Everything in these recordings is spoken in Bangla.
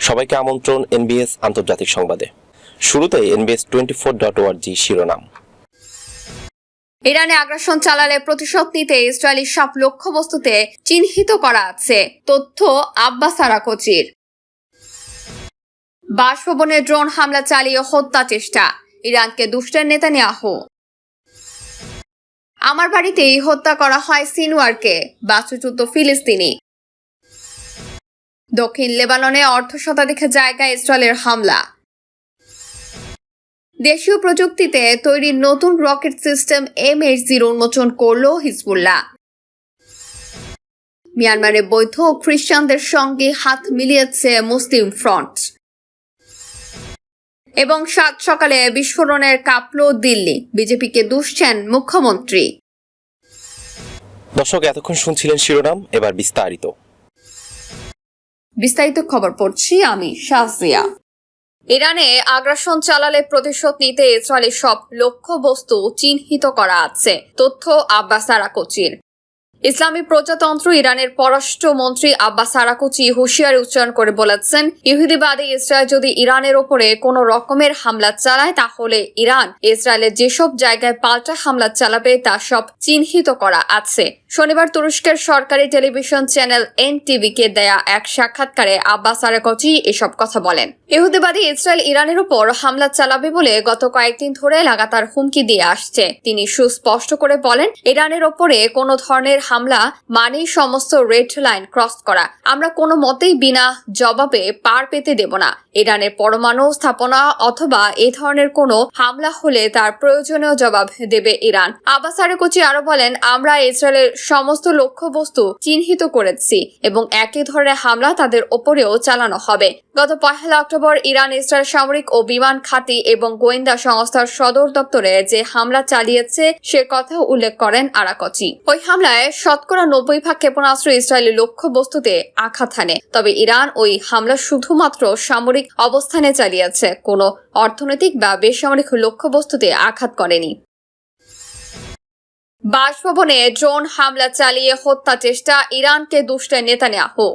সবাইকে আমন্ত্রণ এনবিএস আন্তর্জাতিক সংবাদে। শুরুতে এনবিএস টোয়েন্টি ফোর ডট ওয়ার্জি শিরোনাম। ইরানে আগ্রাসন চালালে প্রতিশোধ নিতে ইসরায়েলি সব লক্ষ্যবস্তুতে চিহ্নিত করা আছে, তথ্য আব্বাস আরাকোচির। বাসভবনে ড্রোন হামলা চালিয়ে হত্যা চেষ্টা, ইরানকে দুষ্টের নেতানিয়াহু। আমার বাড়িতেই হত্যা করা হয় সিনওয়ারকে বাস্তুচ্যুত ফিলিস্তিনি। দক্ষিণ লেবাননে অর্ধ শতাধিক জায়গায় ইসরায়েলের হামলা। দেশীয় প্রযুক্তিতে তৈরি নতুন rocket system M H zero উন্মোচন করল হিজবুল্লাহ। মিয়ানমারে বৈধ খ্রিস্টানদের সঙ্গে হাত মিলিয়েছে মুসলিম ফ্রন্ট। এবং সাত সকালে বিস্ফোরণের কাঁপল দিল্লি, বিজেপিকে দুষছেন মুখ্যমন্ত্রী। দর্শক, এতক্ষণ শুনছিলেন শিরোনাম, এবার বিস্তারিত। বিস্তারিত খবর পড়ছি আমি শাহজিয়া। ইরানে আগ্রাসন চালালে প্রতিশোধ নিতে ইসরায়েলের সব লক্ষ্যবস্তু চিহ্নিত করা আছে, তথ্য আব্বাস আরাকোচির। ইসলামী প্রজাতন্ত্র ইরানের পররাষ্ট্রমন্ত্রী আব্বাস আরাকুচি হুঁশিয়ারি উচ্চারণ করে বলেছেন, ইহুদিবাদী ইসরায়েল যদি ইরানের ওপরে কোনো রকমের হামলা চালায়, তাহলে ইরান ইসরায়েলের যেসব জায়গায় পাল্টা হামলা চালাবে, তা সব চিহ্নিত করা আছে। শনিবার তুরস্কের সরকারি টেলিভিশন চ্যানেল এন টিভিকে দেয়া এক সাক্ষাৎকারে আব্বাস আরাকচি এসব কথা বলেন। ইহুদিবাদী ইসরায়েল ইরানের উপর হামলা চালাবে বলে গত কয়েকদিন ধরে লাগাতার হুমকি দিয়ে আসছে। তিনি সুস্পষ্ট করে বলেন, ইরানের ওপরে কোনো ধরনের হামলা মানেই সমস্ত রেড লাইন ক্রস করা। আমরা কোনো মতেই বিনা জবাবে পার পেতে দেব না। ইরানের পরমাণু স্থাপনা অথবা এ ধরনের কোনো হামলা হলে তার প্রয়োজনীয় জবাব দেবে ইরান। আব্বাস আরেকুচি আরও বলেন, আমরা ইসরায়েলের সমস্ত লক্ষ্যবস্তু চিহ্নিত করেছি এবং একই ধরনের হামলা তাদের ওপরেও চালানো হবে। গত পহেলা অক্টোবর ইরান ইসরায়েল সামরিক ও বিমান খাতি এবং গোয়েন্দা সংস্থার সদর দপ্তরে যে হামলা চালিয়েছে সে কথা উল্লেখ করেন আরাকচি। ওই হামলায় শতকরা নব্বই ভাগ ক্ষেপণাস্ত্র ইসরায়েলের লক্ষ্যবস্তুতে আঘাত হানে। তবে ইরান ওই হামলা শুধুমাত্র সামরিক অবস্থানে চালিয়েছে। কোনো অর্থনৈতিক বা বেসামরিক লক্ষ্যবস্তুতে আঘাত করেনি। বাসভবনে ড্রোন হামলা চালিয়ে হত্যা চেষ্টা ইরানকে দুষ্টের নেতানিয়াহু।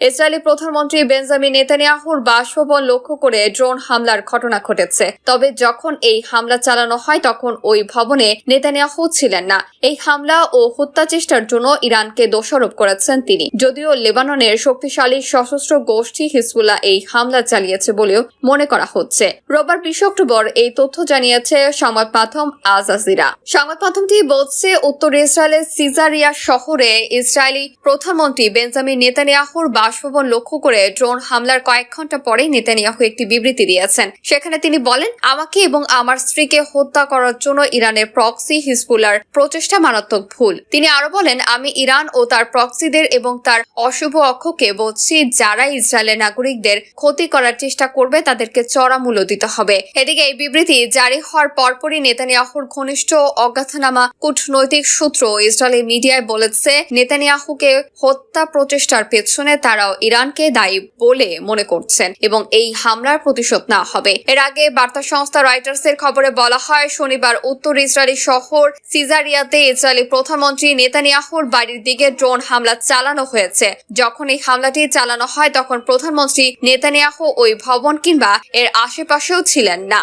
ইসরায়েলি প্রধানমন্ত্রী বেঞ্জামিন নেতানিয়াহুর বাসভবন লক্ষ্য করে ড্রোন হামলার ঘটনা ঘটেছে। তবে যখন এই হামলা চালানো হয়, তখন ওই ভবনে নেতানিয়াহু ছিলেন না। এই হামলা ও হত্যা চেষ্টার জন্য ইরানকে দোষারোপ করেছেন তিনি। যদিও লেবাননের শক্তিশালী সশস্ত্র গোষ্ঠী হিজবুল্লাহ এই হামলা চালিয়েছে বলেও মনে করা হচ্ছে। রোববার বিশ অক্টোবর এই তথ্য জানিয়েছে সংবাদ মাধ্যম আজ আজিরা সংবাদ মাধ্যমটি বলছে, উত্তর ইসরায়েলের সিজারিয়া শহরে ইসরায়েলি প্রধানমন্ত্রী বেঞ্জামিন নেতানিয়াহুর বাসভবন লক্ষ্য করে ড্রোন হামলার কয়েক ঘণ্টা পরেই নেতানিয়াহু একটি বিবৃতি দিয়েছেন। সেখানে তিনি বলেন, আমাকে এবং আমার স্ত্রীকে হত্যা করার জন্য ইরানের প্রক্সি হিজবুলার প্রচেষ্টা মারাত্মক ভুল। তিনি আরও বলেন, আমি ইরান ও তার প্রক্সিদের এবং তার অশুভ অক্ষকে বলছি, যারা ইসরায়েলের নাগরিকদের ক্ষতি করার চেষ্টা করবে, তাদেরকে চড়া মূল্য দিতে হবে। এদিকে এই বিবৃতি জারি হওয়ার পরপরই নেতানিয়াহুর ঘনিষ্ঠ অজ্ঞাতনামা কূটনৈতিক সূত্র ইসরায়েলি মিডিয়ায় বলেছে, নেতানিয়াহুকে হত্যা প্রচেষ্টার পেছনে তারাও ইরানকে দায়ী বলে মনে করছেন এবং এই হামলার প্রতিশোধ না হবে। এর আগে বার্তা সংস্থা রয়টার্স এর খবরে বলা হয়, শনিবার উত্তর ইসরায়েলি শহর সিজারিয়াতে ইসরায়েলি প্রধানমন্ত্রী নেতানিয়াহুর বাড়ির দিকে ড্রোন হামলা চালানো হয়েছে। যখন এই হামলাটি চালানো হয়, তখন প্রধানমন্ত্রী নেতানিয়াহু ওই ভবন কিংবা এর আশেপাশেও ছিলেন না।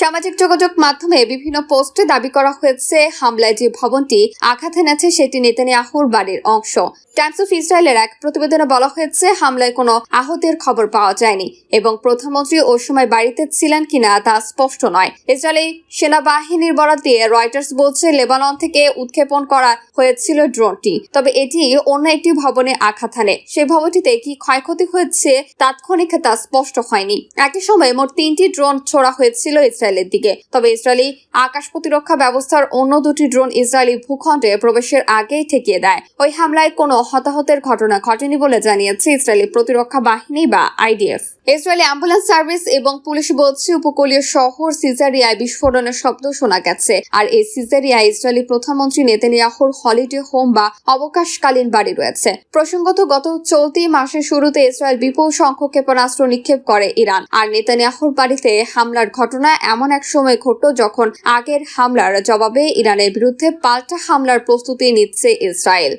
সামাজিক যোগাযোগ মাধ্যমে বিভিন্ন পোস্টে দাবি করা হয়েছে, হামলায় যে ভবনটি আঘাত এনেছে, সেটি নেতানিয়াহুর বাড়ির অংশ। টাইমস অফ ইসরায়েলের এক প্রতিবেদনে বলা হয়েছে, হামলায় কোনো আহতের খবর পাওয়া যায়নি এবং প্রধানমন্ত্রী ওই সময় বাড়িতে ছিলেন কিনা তা স্পষ্ট নয়। ইসরায়েলি সেনাবাহিনীর বরাদ দিয়ে রয়টার্স বলছে, লেবানন থেকে উৎক্ষেপণ করা হয়েছিল ড্রোনটি। তবে এটি অন্য একটি ভবনে আঘাত হানে। সেই ভবনটিতে কি ক্ষয়ক্ষতি হয়েছে তাৎক্ষণিক তা স্পষ্ট হয়নি। একই সময় মোট তিনটি ড্রোন ছোড়া হয়েছিল ইসরায়েলের দিকে। তবে ইসরায়েলি আকাশ প্রতিরক্ষা ব্যবস্থার অন্য দুটি ড্রোন ইসরায়েলি ভূখণ্ডে প্রবেশের আগেই ঠেকিয়ে দেয়। ওই হামলায় কোনো হতাহতের ঘটনা ঘটেনি বলে জানিয়েছে ইসরায়েলি প্রতিরক্ষা বাহিনী বা আইডিএফ। ইসরায়েলি অ্যাম্বুলেন্স সার্ভিস এবং পুলিশ বলছে উপকূলীয় শহর সিজারিয়ায় বিস্ফোরণের শব্দ শোনা গেছে। আর এই সিজারিয়ায় ইসরায়েলি প্রধানমন্ত্রী নেতানিয়াহুর হলিডে হোম বা অবকাশকালীন বাড়ি রয়েছে। প্রসঙ্গত, গত চলতি মাসের শুরুতে ইসরায়েল বিপুল সংখ্যক ক্ষেপণাস্ত্র নিক্ষেপ করে ইরান। আর নেতানিয়াহুর বাড়িতে হামলার ঘটনা এমন এক সময় ঘটল যখন আগের হামলার জবাবে ইরানের বিরুদ্ধে পাল্টা হামলার প্রস্তুতি নিচ্ছে ইসরায়েল।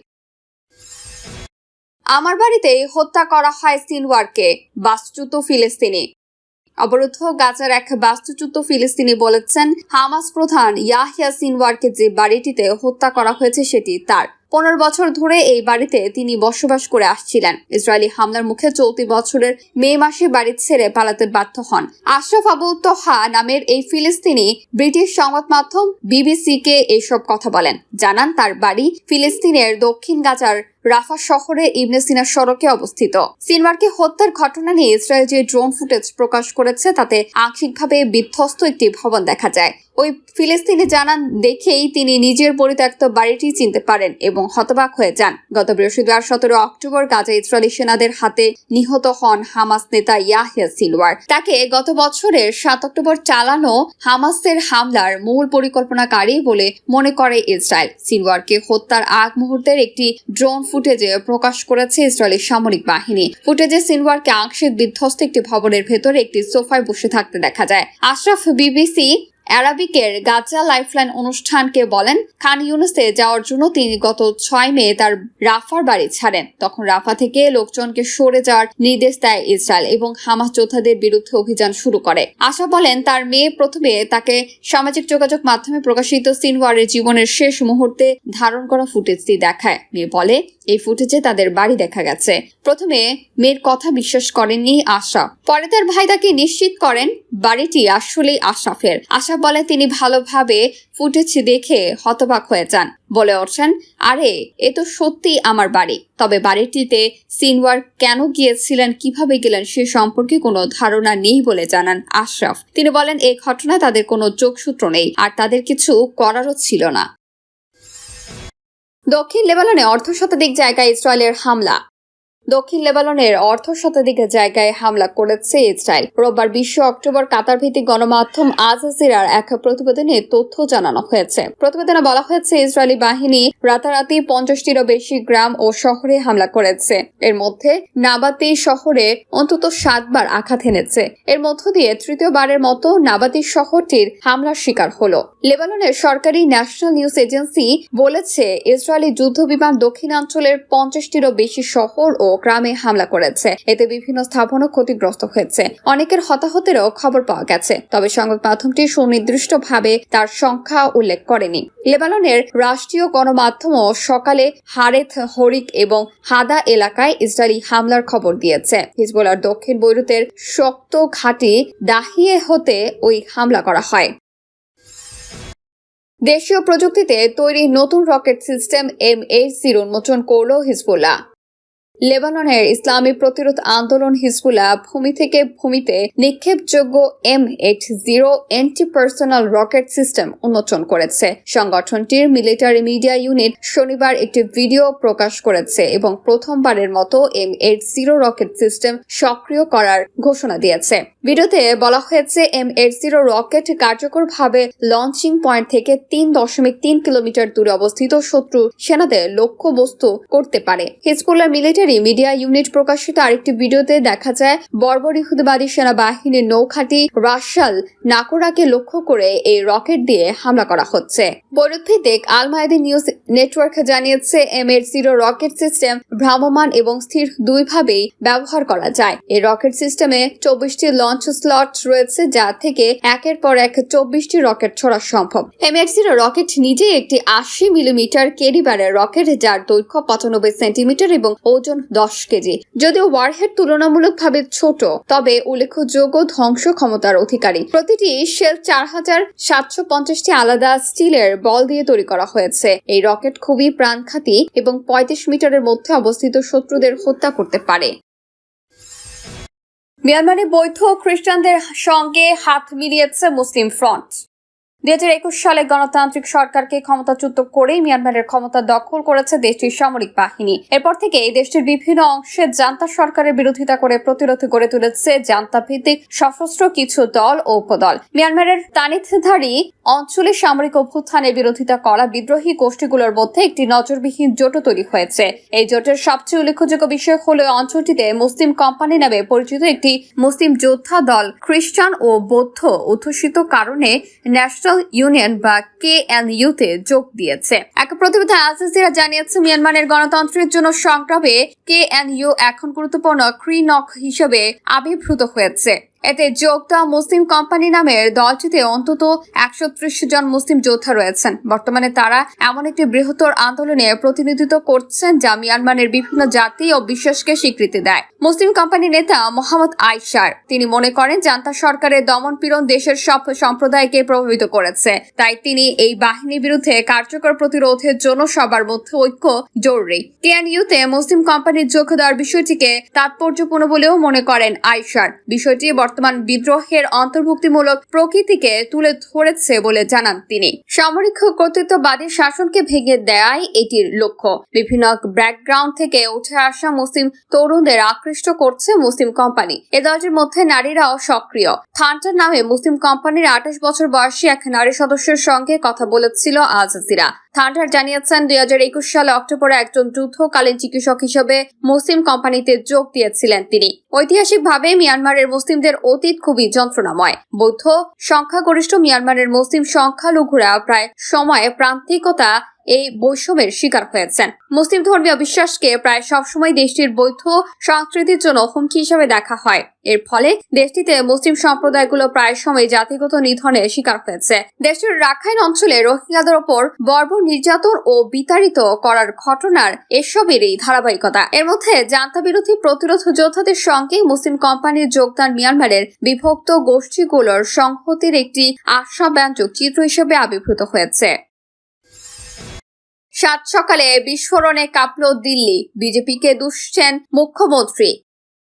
আমার বাড়িতে হত্যা করা হয় সিনওয়ারকে, বাস্তুচ্যুত ফিলিস্তিনি। অবরুদ্ধ গাজার এক বাস্তুচ্যুত ফিলিস্তিনি বলেছেন, হামাস প্রধান ইয়াহিয়া সিনওয়ারকে যে বাড়িটিতে হত্যা করা হয়েছে সেটি তার। পনেরো বছর ধরে এই বাড়িতে তিনি বসবাস করে আসছিলেন। ইসরায়েলি হামলার মুখে চলতি বছরের মে মাসে বাড়ি ছেড়ে পালাতে বাধ্য হন। আশরাফ আবু তোহা নামের এই ফিলিস্তিনি ব্রিটিশ সংবাদ মাধ্যম বিবিসিকে এসব কথা বলেন। জানান তার বাড়ি ফিলিস্তিনের দক্ষিণ গাজার রাফা শহরে ইবনে সিনা সড়কে অবস্থিত। সিনওয়ারকে হত্যার ঘটনা নিয়ে ইসরায়েল যে ড্রোন ফুটেজ প্রকাশ করেছে, তাতে আংশিকভাবে বিধ্বস্ত একটি ভবন দেখা যায়। ওই ফিলিস্তিনি জানান, দেখেই তিনি নিজের পরিত্যক্ত বাড়িটি চিনতে পারেন এবং হতবাক হয়ে যান। গত বৃহস্পতিবার সতেরো অক্টোবর গাজা ইসরায়েলি সেনাদের হাতে নিহত হন হামাস নেতা ইয়াহিয়া সিলওয়ার। তাকে গত বছরের সাত অক্টোবর চালানো হামাসের হামলার মূল পরিকল্পনাকারী বলে মনে করে ইসরায়েল। সিলওয়ারকে হত্যার আগ মুহূর্তের একটি ড্রোন ফুটেজে প্রকাশ করেছে ইসরায়েলের সামরিক বাহিনী। ফুটেজে সিনওয়ারকে আংশিক বিধ্বস্ত একটি ভবনের ভেতরে একটি সোফায় বসে থাকতে দেখা যায়। আশরাফ বিবিসি অ্যারাবিকের গাজা লাইফলাইন অনুষ্ঠানকে বলেন, খান ইউনুসে যাওয়ার জন্য তিনি গত ছয় মে তার রাফার বাড়ি ছাড়েন। তখন রাফা থেকে লোকজনকে সরে যাওয়ার নির্দেশ দেয় ইসরায়েল এবং হামাস যোদ্ধাদের বিরুদ্ধে অভিযান শুরু করে। আশা বলেন, তার মেয়ে প্রথমে তাকে সামাজিক যোগাযোগ মাধ্যমে প্রকাশিত সিনওয়ারের জীবনের শেষ মুহূর্তে ধারণ করা ফুটেজটি দেখায়। মেয়ে বলে, এই ফুটেজে তাদের বাড়ি দেখা গেছে। প্রথমে মেয়ের কথা বিশ্বাস করেননি আশা। পরে তার ভাই তাকে নিশ্চিত করেন, বাড়িটি আসলেই আশরাফের। আশা বলে তিনি ভালোভাবে ফুটেজ দেখে হতবাক হয়ে যান। বলে ওঠেন, আরে, এ তো সত্যি আমার বাড়ি। তবে বাড়িটিতে সিনওয়ার কেন গিয়েছিলেন, কীভাবে গেলেন, সে সম্পর্কে কোনো ধারণা নেই বলে জানান আশরাফ। তিনি বলেন এই ঘটনায় তাদের কোনো যোগসূত্র নেই, আর তাদের কিছু করারও ছিল না। দক্ষিণ লেবাননে অর্ধ শতাধিক জায়গায় ইসরায়েলের হামলা। দক্ষিণ লেবাননের অর্ধ শতাধিক জায়গায় হামলা করেছে ইসরায়েল। রোববার বিশ্ব অক্টোবর কাতার ভিত্তিক গণমাধ্যম আজ হাজিরার এক প্রতিবেদনে তথ্য জানানো হয়েছে। প্রতিবেদনে বলা হয়েছে, ইসরায়েলি বাহিনী রাতারাতি পঞ্চাশটিরও বেশি গ্রাম ও শহরে হামলা করেছে। এর মধ্যে নাবাতি শহরে অন্তত সাতবার আঘাত এনেছে। এর মধ্য দিয়ে তৃতীয়বারের মতো নাবাতি শহরটির হামলার শিকার হলো। লেবাননের সরকারি ন্যাশনাল নিউজ এজেন্সি বলেছে, ইসরায়েলি যুদ্ধ বিমান দক্ষিণাঞ্চলের পঞ্চাশটিরও বেশি শহর ও গ্রামে হামলা করেছে। এতে বিভিন্ন স্থাপনও ক্ষতিগ্রস্ত হয়েছে। অনেকের হতাহতেরও খবর পাওয়া গেছে। তবে সংবাদ মাধ্যমটি সুনির্দিষ্টভাবে তার সংখ্যা উল্লেখ করেনি। লেবাননের রাষ্ট্রীয় গণমাধ্যমও সকালে হারেথ, হরিক এবং হাদা এলাকায় ইসরায়েলি হামলার খবর দিয়েছে। হিজবুলার দক্ষিণ বৈরুতের শক্ত ঘাঁটি দাহিয়ে হতে ওই হামলা করা হয়। দেশীয় প্রযুক্তিতে তৈরি নতুন rocket system M eight zero উন্মোচন করল হিজবুল্লাহ। লেবাননের ইসলামী প্রতিরোধ আন্দোলন হিজবুল্লাহ ভূমি থেকে ভূমিতে নিক্ষেপযোগ্য M eight zero anti personnel rocket system উন্মোচন করেছে। সংগঠনটির মিলিটারি মিডিয়া ইউনিট শনিবার একটি ভিডিও প্রকাশ করেছে এবং প্রথমবারের মতো M eight zero rocket system সক্রিয় করার ঘোষণা দিয়েছে। ভিডিওতে বলা হয়েছে, এম এইট জিরো রকেট কার্যকরভাবে লঞ্চিং পয়েন্ট থেকে তিন দশমিক তিন কিলোমিটার দূরে অবস্থিত শত্রু সেনাদের লক্ষ্যবস্তু করতে পারে। হিজবুল্লাহ মিলিটারি মিডিয়া ইউনিট প্রকাশিত আরেকটি ভিডিওতে দেখা যায়, বর্বর ইহুদিবাদী সেনাবাহিনীর নৌঘাটি রাশাল নাকোরাকে লক্ষ্য করে এই রকেট দিয়ে হামলা করা হচ্ছে। বৈরুদ্ভিত্তিক আল মায়াদি নিউজ নেটওয়ার্ক জানিয়েছে এম এর জিরো রকেট সিস্টেম ভ্রাম্যমান এবং স্থির দুইভাবেই ব্যবহার করা যায়। এই রকেট সিস্টেমে চব্বিশটি লঞ্চ স্লট রয়েছে, যা থেকে একের পর এক চব্বিশটি রকেট ছোড়া সম্ভব। এম এর জিরো রকেট নিজেই একটি আশি মিলিমিটার কেরিবারের রকেট, যার দৈর্ঘ্য পঁচানব্বই সেন্টিমিটার এবং ওজন দশ কেজি। যদিও ওয়ারহেড তুলনামূলকভাবে ছোট, তবে উল্লেখযোগ্য ধ্বংস ক্ষমতার অধিকারী। প্রতিটি শেল চার হাজার সাতশো পঞ্চাশটি আলাদা স্টিলের বল দিয়ে তৈরি করা হয়েছে। এই রকেট খুবই প্রাণঘাতী এবং পঁয়ত্রিশ মিটারের মধ্যে অবস্থিত শত্রুদের হত্যা করতে পারে। মিয়ানমারে বৈধ খ্রিস্টানদের সঙ্গে হাত মিলিয়েছে মুসলিম ফ্রন্ট। দুই হাজার একুশ সালে গণতান্ত্রিক সরকারকে ক্ষমতাচ্যুত করেই মিয়ানমারের ক্ষমতা দখল করেছে দেশটির সামরিক বাহিনী। এরপর থেকে এই দেশটির বিভিন্ন অংশে জান্তা সরকারের বিরোধিতা করে প্রতিরোধ গড়ে তুলেছে জান্তা ভিত্তিক সশস্ত্র কিছু দল ও উপদল। মিয়ানমারের তানিতধারী অঞ্চলে সামরিক অভ্যুত্থানের বিরোধিতা করা বিদ্রোহী গোষ্ঠীগুলোর মধ্যে একটি নজরবিহীন জোটও তৈরি হয়েছে। এই জোটের সবচেয়ে উল্লেখযোগ্য বিষয় হল অঞ্চলটিতে মুসলিম কোম্পানি নামে পরিচিত একটি মুসলিম যোদ্ধা দল খ্রিস্টান ও বৌদ্ধ অধ্যুষিত কারণে ন্যাশনাল ন্যাশনাল ইউনিয়ন বা কে এন ইউতে যোগ দিয়েছে। এক প্রতিবেদন জাজিরা জানিয়েছে, মিয়ানমারের গণতন্ত্রের জন্য সংগ্রামে কে এন ইউ এখন গুরুত্বপূর্ণ ক্রিনক হিসেবে আবির্ভূত হয়েছে। এতে যোগ দেওয়া মুসলিম কোম্পানি নামের দলটিতে অন্তত একশো ত্রিশ জন মুসলিম যোদ্ধা রয়েছেন। বর্তমানে তারা এমন একটি বৃহত্তর আন্দোলনে প্রতিনিধিত্ব করছেন, যা মিয়ানমারের বিভিন্ন জাতি ও বিশ্বাসকে স্বীকৃতি দেয়। মুসলিম কোম্পানি নেতা মোহাম্মদ আইসার তিনি মনে করেন, জান্তা সরকারের দমন পীড়ন দেশের সব সম্প্রদায়কে প্রভাবিত করেছে। তাই তিনি এই বাহিনীর বিরুদ্ধে কার্যকর প্রতিরোধের জন্য সবার মধ্যে ঐক্য জরুরি। টিএনইউতে মুসলিম কোম্পানির যোগ দেওয়ার বিষয়টিকে তাৎপর্যপূর্ণ বলেও মনে করেন আইসার বিষয়টি বর্তমান বিদ্রোহের অন্তর্ভুক্তিমূলক প্রকৃতিকে তুলে ধরেছে বলে জানান তিনি। সামরিক কর্তৃত্ববাদী শাসনকে ভেঙে দেয় এটির লক্ষ্য। বিভিন্ন ব্যাকগ্রাউন্ড থেকে উঠে আসা মুসলিম তরুণদের আকৃষ্ট করছে মুসলিম কোম্পানি। এ দলটির মধ্যে নারীরাও সক্রিয়। থান্টার নামে মুসলিম কোম্পানির আঠাশ বছর বয়সী এক নারী সদস্যের সঙ্গে কথা বলেছিল আল জাজিরা। থান্ডার জানিয়েছেন দুই হাজার একুশ সালে অক্টোবরে একজন যুদ্ধকালীন চিকিৎসক হিসেবে মুসলিম কোম্পানিতে যোগ দিয়েছিলেন তিনি। ঐতিহাসিকভাবে মিয়ানমারের মুসলিমদের অতীত খুবই যন্ত্রণাময়। বৌদ্ধ সংখ্যাগরিষ্ঠ মিয়ানমারের মুসলিম সংখ্যালঘুরা প্রায় সময়ে প্রান্তিকতা এই বৈষম্যের শিকার হয়েছেন। মুসলিম ধর্মীয় বিশ্বাসকে প্রায় সবসময় দেশটির বৈধ সংস্কৃতির জন্য হুমকি হিসেবে দেখা হয়। এর ফলে দেশটিতে মুসলিম সম্প্রদায়গুলো প্রায় সময় জাতিগত নিধনের শিকার হয়েছে। দেশটির রাখাইন অঞ্চলে রোহিঙ্গাদের ওপর বর্বর নির্যাতন ও বিতাড়িত করার ঘটনার এসবেরই ধারাবাহিকতা। এর মধ্যে জান্তা বিরোধী প্রতিরোধ যোদ্ধাদের সঙ্গে মুসলিম কোম্পানির যোগদান মিয়ানমারের বিভক্ত গোষ্ঠীগুলোর সংহতির একটি আশাব্যঞ্জক চিত্র হিসেবে আবির্ভূত হয়েছে। সাত সকালে বিস্ফোরণে কাঁপল দিল্লি। বিজেপিকে দুষছেন মুখ্যমন্ত্রী।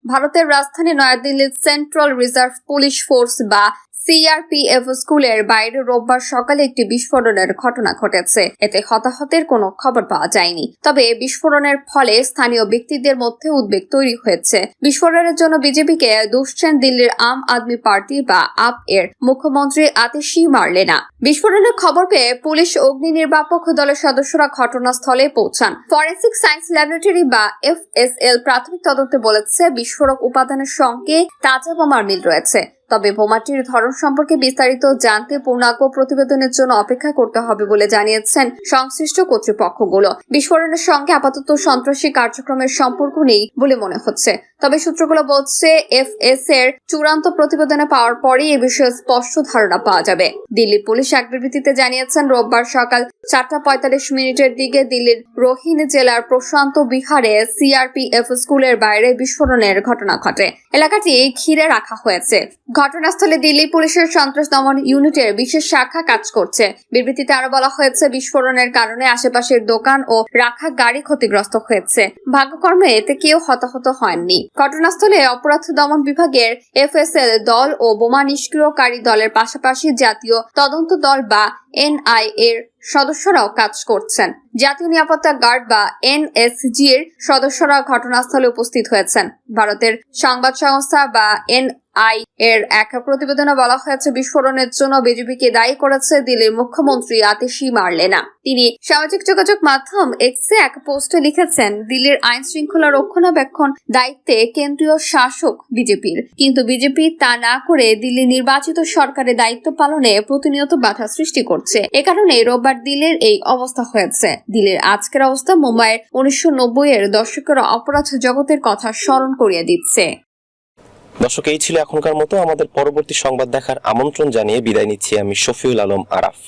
ভারতের রাজধানী নয়াদিল্লির সেন্ট্রাল রিজার্ভ পুলিশ ফোর্স বা সিআরপিএফ স্কুলের বাইরে রোববার সকালে একটি বিস্ফোরণের ঘটনা ঘটেছে। এতে হতাহতের কোনো খবর পাওয়া যায়নি। তবে বিস্ফোরণের ফলে স্থানীয় ব্যক্তিদের মধ্যে উদ্বেগ তৈরি হয়েছে। বিস্ফোরণের জন্য বিজেপিকে দুষছেন দিল্লির আম আদমি পার্টি বা আপ এর মুখ্যমন্ত্রী আতিশি মারলেনা বিস্ফোরণের খবর পেয়ে পুলিশ অগ্নি নির্বাপক দলের সদস্যরা ঘটনাস্থলে পৌঁছান। ফরেন্সিক সায়েন্স ল্যাবরেটরি বা এফএসএল প্রাথমিক তদন্তে বলেছে, বিস্ফোরক উপাদানের সঙ্গে তাজা বোমার মিল রয়েছে। তবে বোমাটির ধরন সম্পর্কে বিস্তারিত জানতে পূর্ণাঙ্গ প্রতিবেদনের জন্য অপেক্ষা করতে হবে বলে জানিয়েছেন সংশ্লিষ্ট কর্তৃপক্ষগুলো। বিস্ফোরণের সঙ্গে আপাতত সন্ত্রাসী কার্যক্রমের সম্পর্ক নেই বলে মনে হচ্ছে। তবে সূত্রগুলো বলছে, এফএস এর চূড়ান্ত প্রতিবেদনে পাওয়ার পরই এ বিষয়ে স্পষ্ট ধারণা পাওয়া যাবে। দিল্লি পুলিশ এক বিবৃতিতে জানিয়েছেন, রোববার সকাল চারটা পঁয়তাল্লিশ মিনিটের দিকে দিল্লির রোহিন জেলার প্রশান্ত বিহারে সিআরপিএফ স্কুলের বাইরে বিস্ফোরণের ঘটনা ঘটে। এলাকাটি ঘিরে রাখা হয়েছে। ঘটনাস্থলে দিল্লি পুলিশের সন্ত্রাস দমন ইউনিটের বিশেষ শাখা কাজ করছে। বিবৃতিতে আরও বলা হয়েছে, বিস্ফোরণের কারণে আশেপাশের দোকান ও রাখা গাড়ি ক্ষতিগ্রস্ত হয়েছে। ভাগ্যকর্মে এতে কেউ হতাহত হয়নি ঘটনাস্থলে অপরাধ দমন বিভাগের এফএসএল দল ও বোমা নিষ্ক্রিয়কারী দলের পাশাপাশি জাতীয় তদন্ত দল বা এনআই এর সদস্যরাও কাজ করছেন। জাতীয় নিরাপত্তা গার্ড বা এনএসজি এর সদস্যরা ঘটনাস্থলে উপস্থিত হয়েছেন। ভারতের সংবাদ সংস্থা বা এন আই এর এক প্রতিবেদনে বলা হয়েছে, বিস্ফোরণের জন্য বিজেপিকে দায়ী করেছে দিল্লির মুখ্যমন্ত্রী আতিশি মারলেনা। তিনি সামাজিক যোগাযোগ মাধ্যম এক্সে এক পোস্টে লিখেছেন, দিল্লির আইন শৃঙ্খলা রক্ষণাবেক্ষণ দায়িত্বে কেন্দ্রীয় শাসক বিজেপির। কিন্তু বিজেপি তা না করে দিল্লি নির্বাচিত সরকারের দায়িত্ব পালনে প্রতিনিয়ত বাধা সৃষ্টি করছে। এ কারণে রোববার দিলের এই অবস্থা হয়েছে। দিলের আজকের অবস্থা মুম্বাইয়ের উনিশশো নব্বই এর দর্শকের অপরাধ জগতের কথা স্মরণ করিয়ে দিচ্ছে। দর্শক, এই ছিল এখনকার মতো। আমাদের পরবর্তী সংবাদ দেখার আমন্ত্রণ জানিয়ে বিদায় নিচ্ছি আমি শফিউল আলম আরাফ।